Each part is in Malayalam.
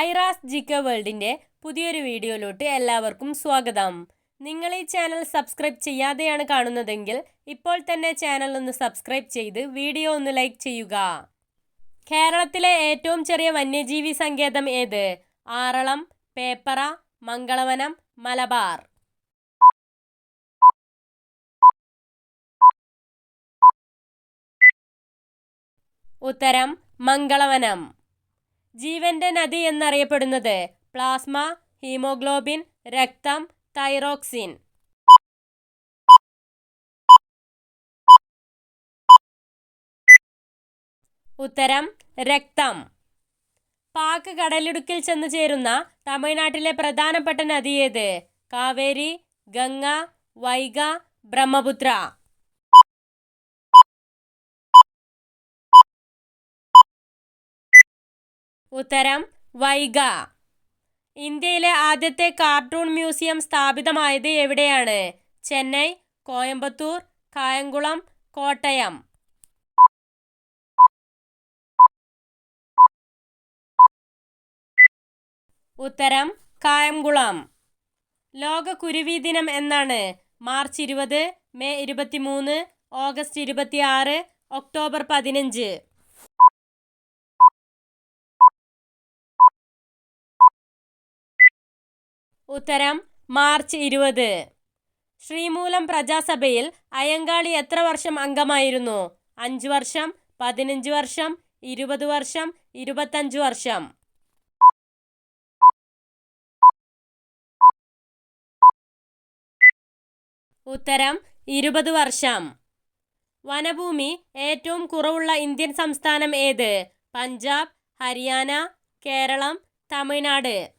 ഐറാസ് ജിക്ക വേൾഡിന്റെ പുതിയൊരു വീഡിയോയിലോട്ട് എല്ലാവർക്കും സ്വാഗതം. നിങ്ങൾ ഈ ചാനൽ സബ്സ്ക്രൈബ് ചെയ്യാതെയാണ് കാണുന്നതെങ്കിൽ ഇപ്പോൾ തന്നെ ചാനൽ ഒന്ന് സബ്സ്ക്രൈബ് ചെയ്ത് വീഡിയോ ഒന്ന് ലൈക്ക് ചെയ്യുക. കേരളത്തിലെ ഏറ്റവും ചെറിയ വന്യജീവി സങ്കേതം ഏത്? ആറളം പേപ്പറ മംഗളവനം മലബാർ. ഉത്തരം മംഗളവനം. ജീവന്റെ നദി എന്നറിയപ്പെടുന്നത് പ്ലാസ്മ ഹീമോഗ്ലോബിൻ രക്തം തൈറോക്സിൻ. ഉത്തരം രക്തം. പാക് കടലിടുക്കിൽ ചെന്ന് ചേരുന്ന തമിഴ്നാട്ടിലെ പ്രധാനപ്പെട്ട നദി ഏത്? കാവേരി ഗംഗ വൈഗ ബ്രഹ്മപുത്ര. ഉത്തരം വൈഗ. ഇന്ത്യയിലെ ആദ്യത്തെ കാർട്ടൂൺ മ്യൂസിയം സ്ഥാപിതമായത് എവിടെയാണ്? ചെന്നൈ കോയമ്പത്തൂർ കായംകുളം കോട്ടയം. ഉത്തരം കായംകുളം. ലോക കുരുവി ദിനം എന്നാണ്. മാർച്ച് ഇരുപത് മെയ് ഇരുപത്തിമൂന്ന് ഓഗസ്റ്റ് ഇരുപത്തിയാറ് ഒക്ടോബർ പതിനഞ്ച്. ഉത്തരം മാർച്ച് ഇരുപത്. ശ്രീമൂലം പ്രജാസഭയിൽ അയ്യങ്കാളി എത്ര വർഷം അംഗമായിരുന്നു? അഞ്ച് വർഷം പതിനഞ്ച് വർഷം ഇരുപത് വർഷം ഇരുപത്തഞ്ച് വർഷം. ഉത്തരം ഇരുപത് വർഷം. വനഭൂമി ഏറ്റവും കുറവുള്ള ഇന്ത്യൻ സംസ്ഥാനം ഏത്? പഞ്ചാബ് ഹരിയാന കേരളം തമിഴ്നാട്.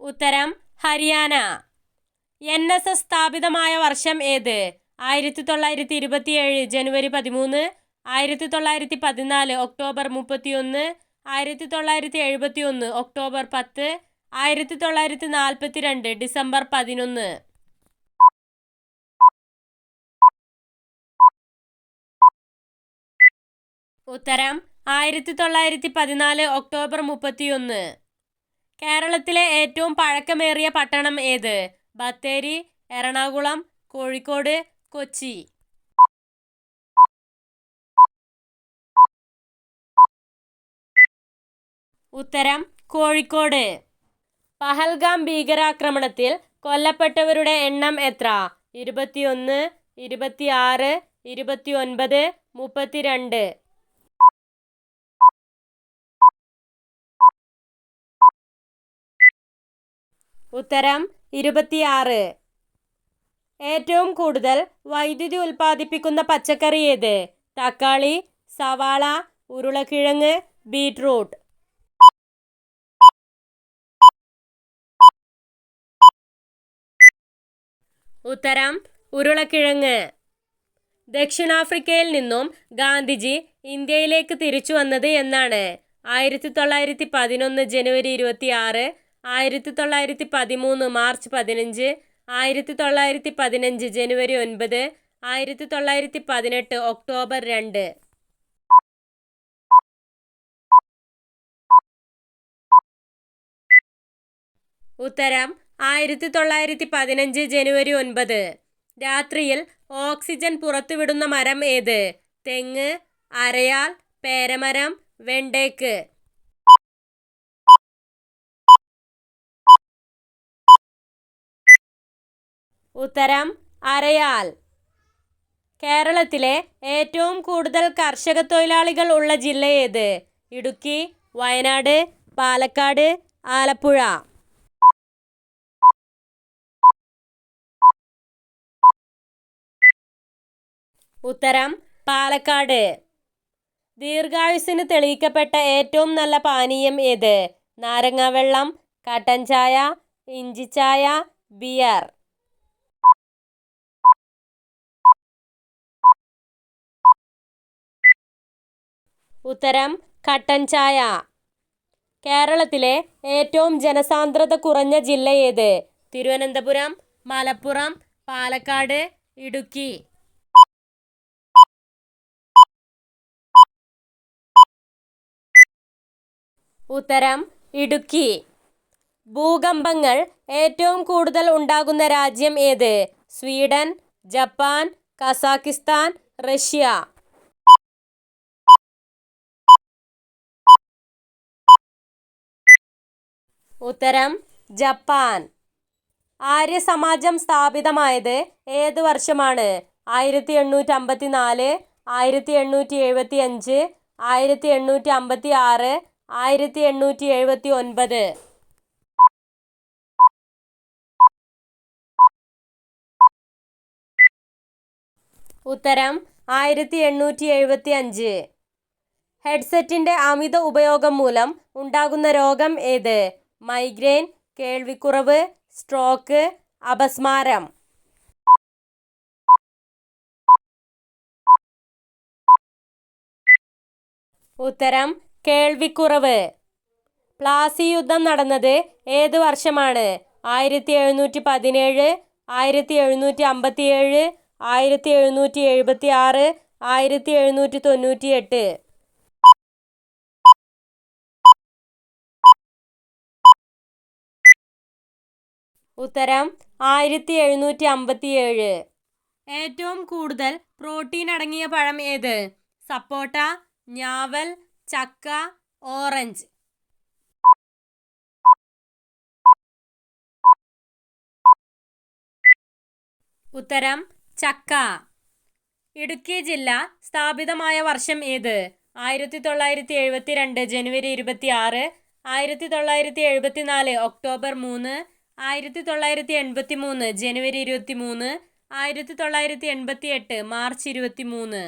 ഉത്തരം ഹരിയാന. എൻ എസ് എസ് സ്ഥാപിതമായ വർഷം ഏത്? ആയിരത്തി തൊള്ളായിരത്തി ഇരുപത്തിയേഴ് ജനുവരി പതിമൂന്ന്. ആയിരത്തി തൊള്ളായിരത്തി പതിനാല് ഒക്ടോബർ മുപ്പത്തിയൊന്ന്. ആയിരത്തി തൊള്ളായിരത്തി എഴുപത്തി ഒന്ന് ഒക്ടോബർ പത്ത്. ആയിരത്തി തൊള്ളായിരത്തി നാൽപ്പത്തി രണ്ട് ഡിസംബർ പതിനൊന്ന്. ഉത്തരം ആയിരത്തി തൊള്ളായിരത്തി പതിനാല് ഒക്ടോബർ മുപ്പത്തിയൊന്ന്. കേരളത്തിലെ ഏറ്റവും പഴക്കമേറിയ പട്ടണം ഏത്? ബത്തേരി എറണാകുളം കോഴിക്കോട് കൊച്ചി. ഉത്തരം കോഴിക്കോട്. പഹൽഗാം ഭീകരാക്രമണത്തിൽ കൊല്ലപ്പെട്ടവരുടെ എണ്ണം എത്ര? ഇരുപത്തിയൊന്ന് ഇരുപത്തിയാറ് ഇരുപത്തിയൊൻപത് മുപ്പത്തിരണ്ട്. ഉത്തരം ഇരുപത്തിയാറ്. ഏറ്റവും കൂടുതൽ വൈദ്യുതി ഉൽപ്പാദിപ്പിക്കുന്ന പച്ചക്കറി ഏത്? തക്കാളി സവാള ഉരുളക്കിഴങ്ങ് ബീട്രൂട്ട് ഉത്തരം ഉരുളക്കിഴങ്ങ്. ദക്ഷിണാഫ്രിക്കയിൽ നിന്നും ഗാന്ധിജി ഇന്ത്യയിലേക്ക് തിരിച്ചു വന്നത് എന്നാണ്. ആയിരത്തി തൊള്ളായിരത്തി പതിനൊന്ന് ജനുവരി ഇരുപത്തി ആറ് ആയിരത്തി തൊള്ളായിരത്തി പതിമൂന്ന് മാർച്ച് പതിനഞ്ച് ആയിരത്തി തൊള്ളായിരത്തി പതിനഞ്ച് ജനുവരി ഒൻപത് ആയിരത്തി തൊള്ളായിരത്തി പതിനെട്ട് ഒക്ടോബർ രണ്ട്. ഉത്തരം ആയിരത്തി തൊള്ളായിരത്തി പതിനഞ്ച് ജനുവരി ഒൻപത്. രാത്രിയിൽ ഓക്സിജൻ പുറത്തുവിടുന്ന മരം ഏത്? തെങ്ങ് അരയാൽ പേരമരം വെണ്ടേക്ക്. ഉത്തരം അരയാൽ. കേരളത്തിലെ ഏറ്റവും കൂടുതൽ കർഷക തൊഴിലാളികൾ ഉള്ള ജില്ല ഏത്? ഇടുക്കി വയനാട് പാലക്കാട് ആലപ്പുഴ. ഉത്തരം പാലക്കാട്. ദീർഘായുസിന് തെളിയിക്കപ്പെട്ട ഏറ്റവും നല്ല പാനീയം ഏത്? നാരങ്ങാവെള്ളം കട്ടൻ ചായ ഇഞ്ചിച്ചായ ബിയർ. ഉത്തരം കട്ടൻ ചായ. കേരളത്തിലെ ഏറ്റവും ജനസാന്ദ്രത കുറഞ്ഞ ജില്ല ഏത്? തിരുവനന്തപുരം മലപ്പുറം പാലക്കാട് ഇടുക്കി. ഉത്തരം ഇടുക്കി. ഭൂകമ്പങ്ങൾ ഏറ്റവും കൂടുതൽ ഉണ്ടാകുന്ന രാജ്യം ഏത്? Sweden Japan Kazakhstan Russia. ഉത്തരം ജപ്പാൻ. ആര്യ സമാജം സ്ഥാപിതമായത് ഏത് വർഷമാണ്? ആയിരത്തി എണ്ണൂറ്റി അമ്പത്തി നാല് ആയിരത്തി എണ്ണൂറ്റി എഴുപത്തി അഞ്ച് ആയിരത്തി എണ്ണൂറ്റി അമ്പത്തി ആറ് ആയിരത്തി എണ്ണൂറ്റി എഴുപത്തി ഒൻപത് ഉത്തരം ആയിരത്തി എണ്ണൂറ്റി എഴുപത്തി അഞ്ച് ഹെഡ്സെറ്റിന്റെ അമിത ഉപയോഗം മൂലം ഉണ്ടാകുന്ന രോഗം ഏത്? മൈഗ്രെയിൻ കേൾവിക്കുറവ് സ്ട്രോക്ക് അപസ്മാരം. ഉത്തരം കേൾവിക്കുറവ്. പ്ലാസി യുദ്ധം നടന്നത് ഏത് വർഷമാണ്? ആയിരത്തി എഴുന്നൂറ്റി പതിനേഴ് ആയിരത്തി എഴുന്നൂറ്റി അമ്പത്തി ഏഴ് ആയിരത്തി എഴുന്നൂറ്റി എഴുപത്തി ആറ് ആയിരത്തി എഴുന്നൂറ്റി തൊണ്ണൂറ്റി എട്ട് ഉത്തരം ആയിരത്തി എഴുന്നൂറ്റി അമ്പത്തി ഏഴ് ഏറ്റവും കൂടുതൽ പ്രോട്ടീൻ അടങ്ങിയ പഴം ഏത്? സപ്പോട്ട ഞാവൽ ചക്ക ഓറഞ്ച്. ഉത്തരം ചക്ക. ഇടുക്കി ജില്ല സ്ഥാപിതമായ വർഷം ഏത്? ആയിരത്തി തൊള്ളായിരത്തി എഴുപത്തി രണ്ട് ജനുവരി ഇരുപത്തി ആറ് ആയിരത്തി തൊള്ളായിരത്തി എഴുപത്തി നാല് ഒക്ടോബർ മൂന്ന് ആയിരത്തി തൊള്ളായിരത്തി എൺപത്തി മൂന്ന് ജനുവരി ഇരുപത്തി മൂന്ന് ആയിരത്തി തൊള്ളായിരത്തി എൺപത്തി എട്ട് മാർച്ച് ഇരുപത്തി മൂന്ന്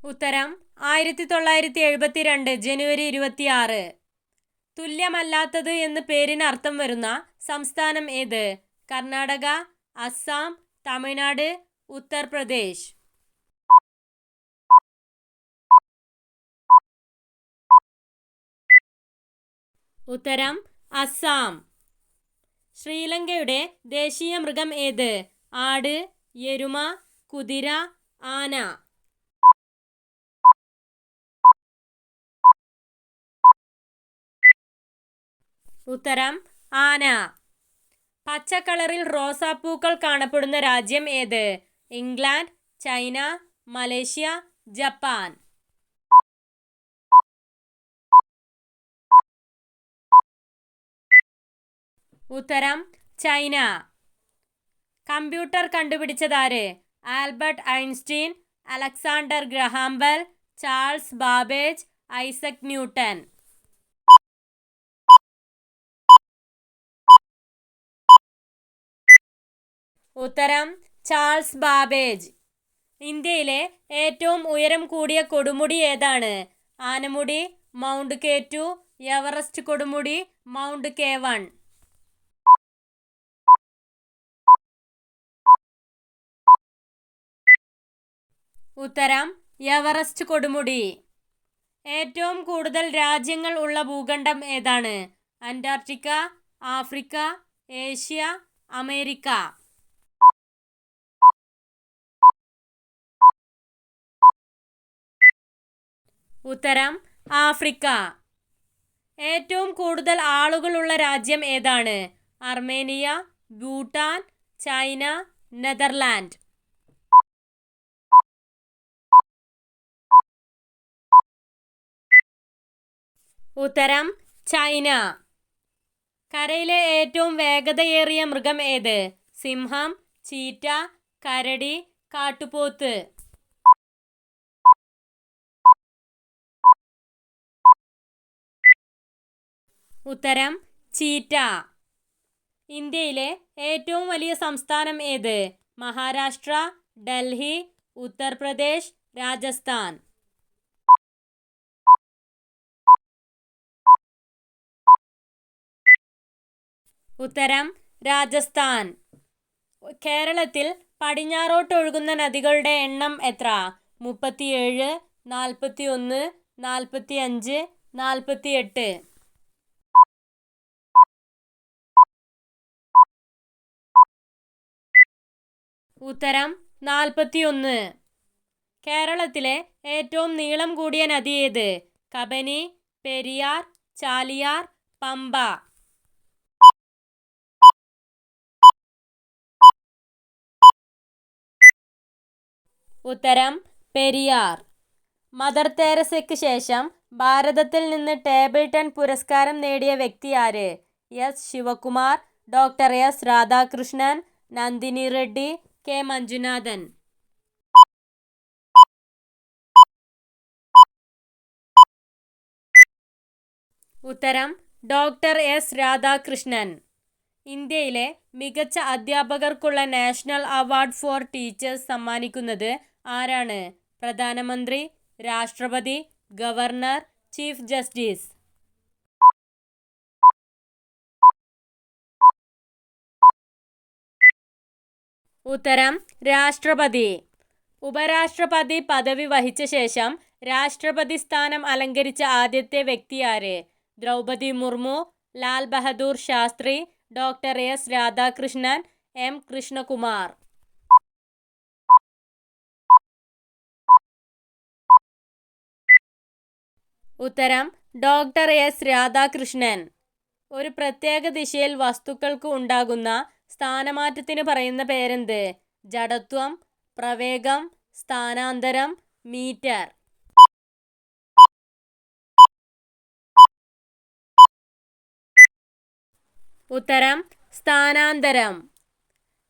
ഉത്തരം ആയിരത്തി തൊള്ളായിരത്തി എഴുപത്തി രണ്ട് ജനുവരി ഇരുപത്തി ആറ് തുല്യമല്ലാത്തത് എന്ന് പേരിന് അർത്ഥം വരുന്ന സംസ്ഥാനം ഏത്? കർണാടക അസം തമിഴ്നാട് ഉത്തർപ്രദേശ്. ഉത്തരം അസം ശ്രീലങ്കയുടെ ദേശീയ മൃഗം ഏത്? ആട് എരുമ കുതിര ആന. ഉത്തരം ആന. പച്ചക്കളറിൽ റോസാപ്പൂക്കൾ കാണപ്പെടുന്ന രാജ്യം ഏത്? England China Malaysia Japan. ഉത്തരം China. Computer കണ്ടുപിടിച്ചതാര്? Albert Einstein Alexander Graham Bell Charles Babbage Isaac Newton ഉത്തരം ചാൾസ് ബാബേജ്. ഇന്ത്യയിലെ ഏറ്റവും ഉയരം കൂടിയ കൊടുമുടി ഏതാണ്? Anamudi mount K two Everest കൊടുമുടി മൗണ്ട് കെ വൺ. ഉത്തരം എവറസ്റ്റ് കൊടുമുടി. ഏറ്റവും കൂടുതൽ രാജ്യങ്ങൾ ഉള്ള ഭൂഖണ്ഡം ഏതാണ്? Antarctica Africa Asia America. ഉത്തരം ആഫ്രിക്ക. ഏറ്റവും കൂടുതൽ ആളുകളുള്ള രാജ്യം ഏതാണ്? Armenia Bhutan China Netherland. ഉത്തരം ചൈന. കരയിലെ ഏറ്റവും വേഗതയേറിയ മൃഗം ഏത്? സിംഹം ചീറ്റ കരടി കാട്ടുപോത്ത്. ഉത്തരം ചീറ്റ. ഇന്ത്യയിലെ ഏറ്റവും വലിയ സംസ്ഥാനം ഏത്? മഹാരാഷ്ട്ര ഡൽഹി ഉത്തർപ്രദേശ് രാജസ്ഥാൻ. ഉത്തരം രാജസ്ഥാൻ. കേരളത്തിൽ പടിഞ്ഞാറോട്ടൊഴുകുന്ന നദികളുടെ എണ്ണം എത്ര? മുപ്പത്തിയേഴ് നാൽപ്പത്തി ഒന്ന് നാൽപ്പത്തി അഞ്ച് നാൽപ്പത്തി എട്ട് ഉത്തരം നാൽപ്പത്തിയൊന്ന്. കേരളത്തിലെ ഏറ്റവും നീളം കൂടിയ നദി ഏത്? കബനി പെരിയാർ ചാലിയാർ പമ്പ. ഉത്തരം പെരിയാർ. മദർ തെരേസയ്ക്ക് ശേഷം ഭാരതത്തിൽ നിന്ന് ടേബിൾ ടെൻ പുരസ്കാരം നേടിയ വ്യക്തി ആര്? S. Sivakumar doctor S. Radhakrishnan Nandini Reddy K. Manjunathan. ഉത്തരം ഡോക്ടർ എസ്. രാധാകൃഷ്ണൻ. ഇന്ത്യയിലെ മികച്ച അധ്യാപകർക്കുള്ള നാഷണൽ അവാർഡ് ഫോർ ടീച്ചേഴ്സ് സമ്മാനിക്കുന്നത് ആരാണ്? പ്രധാനമന്ത്രി രാഷ്ട്രപതി ഗവർണർ ചീഫ് ജസ്റ്റിസ്. ഉത്തരം രാഷ്ട്രപതി. ഉപരാഷ്ട്രപതി പദവി വഹിച്ച ശേഷം രാഷ്ട്രപതി സ്ഥാനം അലങ്കരിച്ച ആദ്യത്തെ വ്യക്തി ആര്? Draupadi Murmu Lal Bahadur Shastri doctor S Radhakrishnan M Krishnakumar. ഉത്തരം ഡോക്ടർ എസ്. രാധാകൃഷ്ണൻ. ഒരു പ്രത്യേക ദിശയിൽ വസ്തുക്കൾക്ക് ഉണ്ടാകുന്ന സ്ഥാനമാറ്റത്തിന് പറയുന്ന പേരെന്ത്? ജഡത്വം പ്രവേഗം സ്ഥാനാന്തരം മീറ്റർ. ഉത്തരം സ്ഥാനാന്തരം.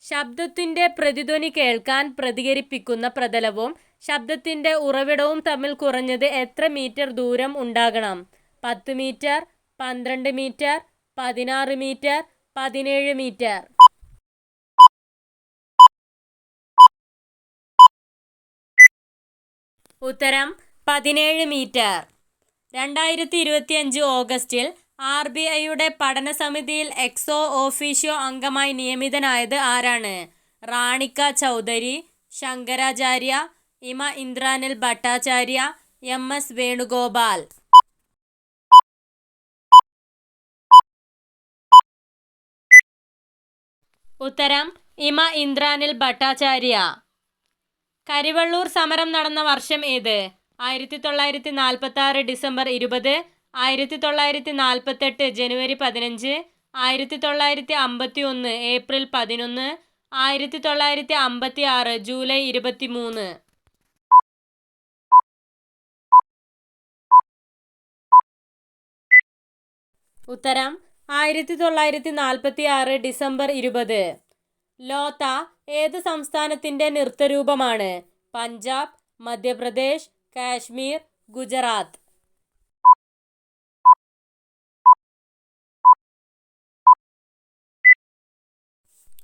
ശബ്ദത്തിന്റെ പ്രതിധ്വനി കേൾക്കാൻ പ്രതികരിപ്പിക്കുന്ന പ്രതലവും ശബ്ദത്തിന്റെ ഉറവിടവും തമ്മിൽ കുറഞ്ഞത് എത്ര മീറ്റർ ദൂരം ഉണ്ടാകണം? പത്ത് മീറ്റർ പന്ത്രണ്ട് മീറ്റർ പതിനാറ് മീറ്റർ പതിനേഴ് മീറ്റർ. ഉത്തരം പതിനേഴ് മീറ്റർ. രണ്ടായിരത്തി ഇരുപത്തിയഞ്ച് ഓഗസ്റ്റിൽ ആർ ബി ഐയുടെ പഠന സമിതിയിൽ എക്സോ ഓഫീഷ്യോ അംഗമായി നിയമിതനായത് ആരാണ്? Ranika Chaudhary Shankaracharya Ima Indranil Bhattacharya M S Venugopal. ഉത്തരം ഇമ ഇന്ദ്രാനിൽ ഭട്ടാചാര്യ. കരിവള്ളൂർ സമരം നടന്ന വർഷം ഏത്? ആയിരത്തി തൊള്ളായിരത്തി നാൽപ്പത്തി ആറ് ഡിസംബർ ഇരുപത് ആയിരത്തി തൊള്ളായിരത്തി നാൽപ്പത്തെട്ട് ജനുവരി പതിനഞ്ച് ആയിരത്തി തൊള്ളായിരത്തി അമ്പത്തി ഒന്ന് ഏപ്രിൽ പതിനൊന്ന് ആയിരത്തി തൊള്ളായിരത്തി അമ്പത്തി ആറ് ജൂലൈ ഇരുപത്തി മൂന്ന് ഉത്തരം ആയിരത്തി തൊള്ളായിരത്തി നാൽപ്പത്തി ആറ് ഡിസംബർ ഇരുപത്. ലോത്ത ഏത് സംസ്ഥാനത്തിന്റെ നൃത്തരൂപമാണ്? പഞ്ചാബ് മധ്യപ്രദേശ് കാശ്മീർ ഗുജറാത്ത്.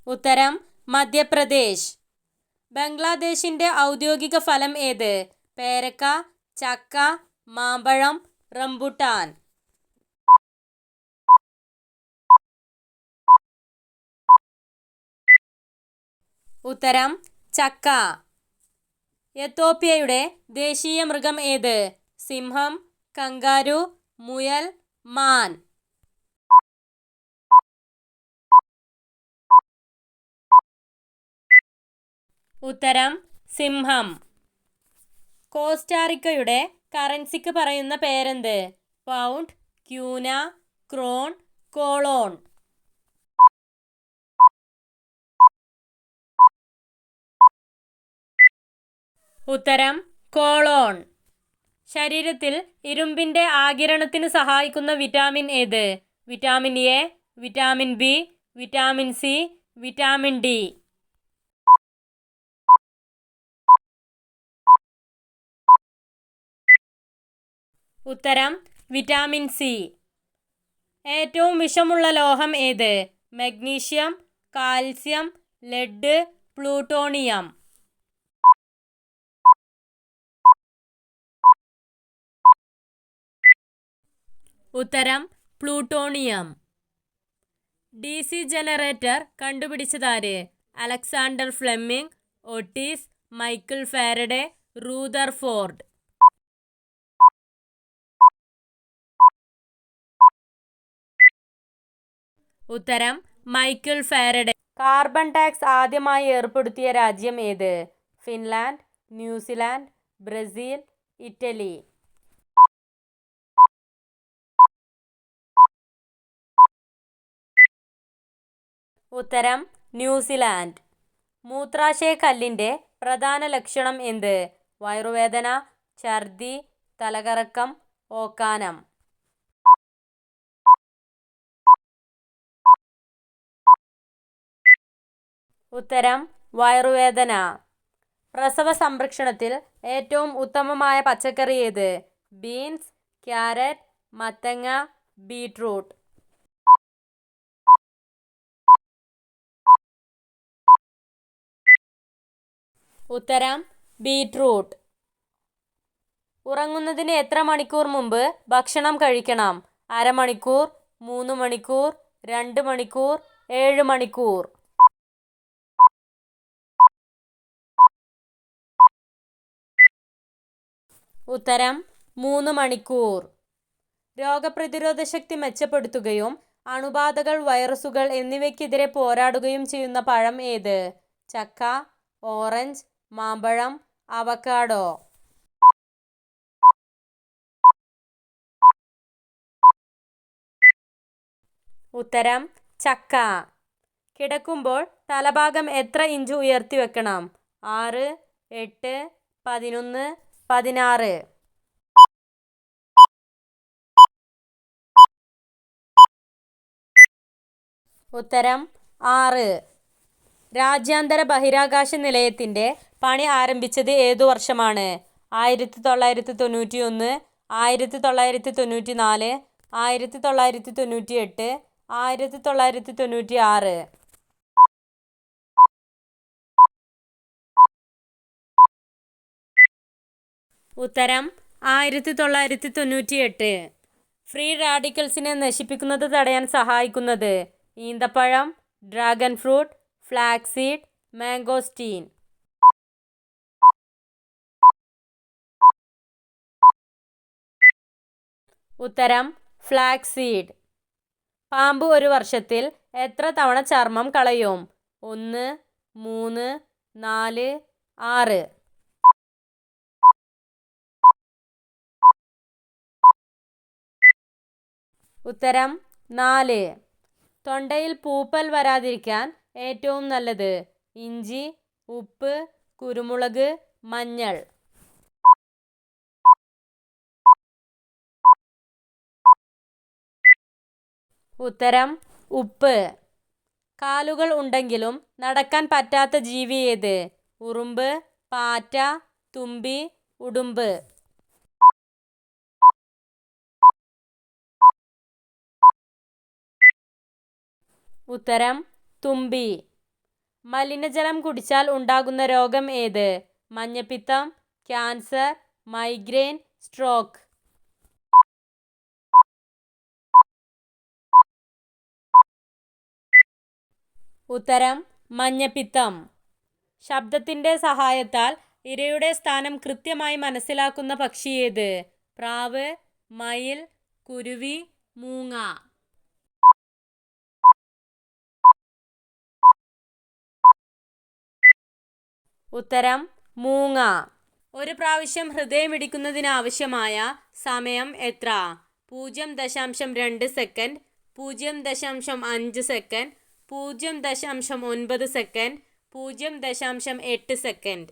ഉത്തരം മധ്യപ്രദേശ്. ബംഗ്ലാദേശിന്റെ ഔദ്യോഗിക ഫലം ഏത്? പേരക്ക ചക്ക മാമ്പഴം റംബുട്ടാൻ. ഉത്തരം ചക്ക. എത്തോപ്യയുടെ ദേശീയ മൃഗം ഏത്? സിംഹം കങ്കാരു മുയൽ മാൻ. ഉത്തരം സിംഹം. കോസ്റ്റാറിക്കയുടെ കറൻസിക്ക് പറയുന്ന പേരെന്ത്? Pound kuna krone colon. ഉത്തരം കോളോൺ. ശരീരത്തിൽ ഇരുമ്പിന്റെ ആകിരണത്തിന് സഹായിക്കുന്ന വിറ്റാമിൻ ഏത്? Vitamin A vitamin B vitamin C vitamin D. ഉത്തരം വിറ്റാമിൻ സി. ഏറ്റവും വിഷമുള്ള ലോഹം ഏത്? Magnesium calcium lead plutonium. ഉത്തരം plutonium. D C generator കണ്ടുപിടിച്ചതാര്? Alexander Fleming Otis Michael Faraday Rutherford ഉത്തരം മൈക്കിൾ ഫാരഡെ. കാർബൺ ടാക്സ് ആദ്യമായി ഏർപ്പെടുത്തിയ രാജ്യം ഏത്? Finland New Zealand Brazil Italy. ഉത്തരം ന്യൂസിലാൻഡ്. മൂത്രാശയക്കല്ലിന്റെ പ്രധാന ലക്ഷണം എന്ത്? വയറുവേദന ഛർദി തലകറക്കം ഓക്കാനം. ഉത്തരം വയറുവേദന. പ്രസവ സംരക്ഷണത്തിൽ ഏറ്റവും ഉത്തമമായ പച്ചക്കറി ഏത്? ബീൻസ് ക്യാരറ്റ് മത്തങ്ങ ബീട്രൂട്ട്. ഉത്തരം ബീട്രൂട്ട്. ഉറങ്ങുന്നതിന് എത്ര മണിക്കൂർ മുമ്പ് ഭക്ഷണം കഴിക്കണം? അരമണിക്കൂർ മൂന്ന് മണിക്കൂർ രണ്ട് മണിക്കൂർ ഏഴ് മണിക്കൂർ. ഉത്തരം മൂന്ന് മണിക്കൂർ. രോഗപ്രതിരോധ ശക്തി മെച്ചപ്പെടുത്തുകയും അണുബാധകൾ വൈറസുകൾ എന്നിവയ്ക്കെതിരെ പോരാടുകയും ചെയ്യുന്ന പഴം ഏത്? ചക്ക ഓറഞ്ച് മാമ്പഴം അവക്കാഡോ ഉത്തരം ചക്ക. കിടക്കുമ്പോൾ തലഭാഗം എത്ര ഇഞ്ച് ഉയർത്തി വെക്കണം? ആറ് എട്ട് പതിനൊന്ന് പതിനാറ്. ഉത്തരം ആറ്. രാജ്യാന്തര ബഹിരാകാശ നിലയത്തിന്റെ പണി ആരംഭിച്ചത് ഏതു വർഷമാണ്? ആയിരത്തി തൊള്ളായിരത്തി തൊണ്ണൂറ്റി ഒന്ന് ആയിരത്തി തൊള്ളായിരത്തി തൊണ്ണൂറ്റി നാല് ആയിരത്തി തൊള്ളായിരത്തി തൊണ്ണൂറ്റി എട്ട് ആയിരത്തി തൊള്ളായിരത്തി തൊണ്ണൂറ്റി ആറ് ഉത്തരം ആയിരത്തി തൊള്ളായിരത്തി തൊണ്ണൂറ്റി എട്ട് ഫ്രീ റാഡിക്കൽസിനെ നശിപ്പിക്കുന്നത് തടയാൻ സഹായിക്കുന്നത് ഈന്തപ്പഴം ഡ്രാഗൺ ഫ്രൂട്ട് ഫ്ലാക്സീഡ് മാംഗോസ്റ്റീൻ ഉത്തരം ഫ്ലാക്സീഡ് പാമ്പ് ഒരു വർഷത്തിൽ എത്ര തവണ ചർമ്മം കളയും? ഒന്ന് മൂന്ന് നാല് ആറ്. ഉത്തരം നാല്. തൊണ്ടയിൽ പൂപ്പൽ വരാതിരിക്കാൻ ഏറ്റവും നല്ലത് ഇഞ്ചി ഉപ്പ് കുരുമുളക് മഞ്ഞൾ. ഉത്തരം ഉപ്പ്. കാലുകൾ ഉണ്ടെങ്കിലും നടക്കാൻ പറ്റാത്ത ജീവി ഏത്? ഉറുമ്പ് പാറ്റ തുമ്പി ഉടുമ്പ്. ഉത്തരം തുമ്പി. മലിനജലം കുടിച്ചാൽ ഉണ്ടാകുന്ന രോഗം ഏത്? മഞ്ഞപ്പിത്തം ക്യാൻസർ മൈഗ്രെയിൻ സ്ട്രോക്ക്. ഉത്തരം മഞ്ഞപ്പിത്തം. ശബ്ദത്തിന്റെ സഹായത്താൽ ഇരയുടെ സ്ഥാനം കൃത്യമായി മനസ്സിലാക്കുന്ന പക്ഷി ഏത്? പ്രാവ് മയിൽ കുരുവി മൂങ്ങ. ഉത്തരം മൂങ്ങ. ഒരു പ്രാവശ്യം ഹൃദയമിടിക്കുന്നതിനാവശ്യമായ സമയം എത്ര? പൂജ്യം ദശാംശം രണ്ട് സെക്കൻഡ് പൂജ്യം ദശാംശം അഞ്ച് സെക്കൻഡ് പൂജ്യം ദശാംശം ഒൻപത് സെക്കൻഡ് പൂജ്യം ദശാംശം എട്ട് സെക്കൻഡ്.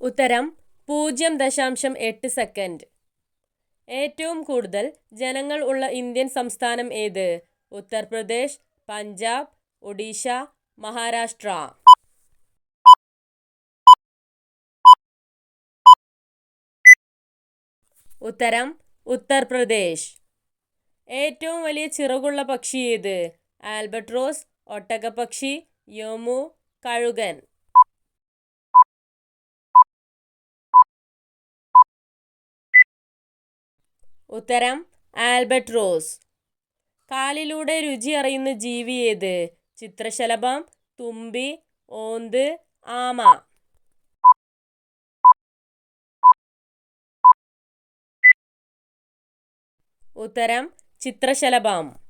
ഉത്തരം പൂജ്യം ദശാംശം എട്ട് സെക്കൻഡ്. ഏറ്റവും കൂടുതൽ ജനങ്ങൾ ഉള്ള ഇന്ത്യൻ സംസ്ഥാനം ഏത്? ഉത്തർപ്രദേശ് പഞ്ചാബ് ഒഡീഷ മഹാരാഷ്ട്ര. ഉത്തരം ഉത്തർപ്രദേശ്. ഏറ്റവും വലിയ ചിറകുള്ള പക്ഷി ഏത്? ആൽബട്രോസ് ഒട്ടകപ്പക്ഷി യോമു കഴുകൻ. ഉത്തരം ആൽബർട്ട് റോസ്. കാലിലൂടെ രുചി അറിയുന്ന ജീവി ഏത്? ചിത്രശലഭം തുമ്പി ഓന്ത് ആമ. ഉത്തരം ചിത്രശലഭം.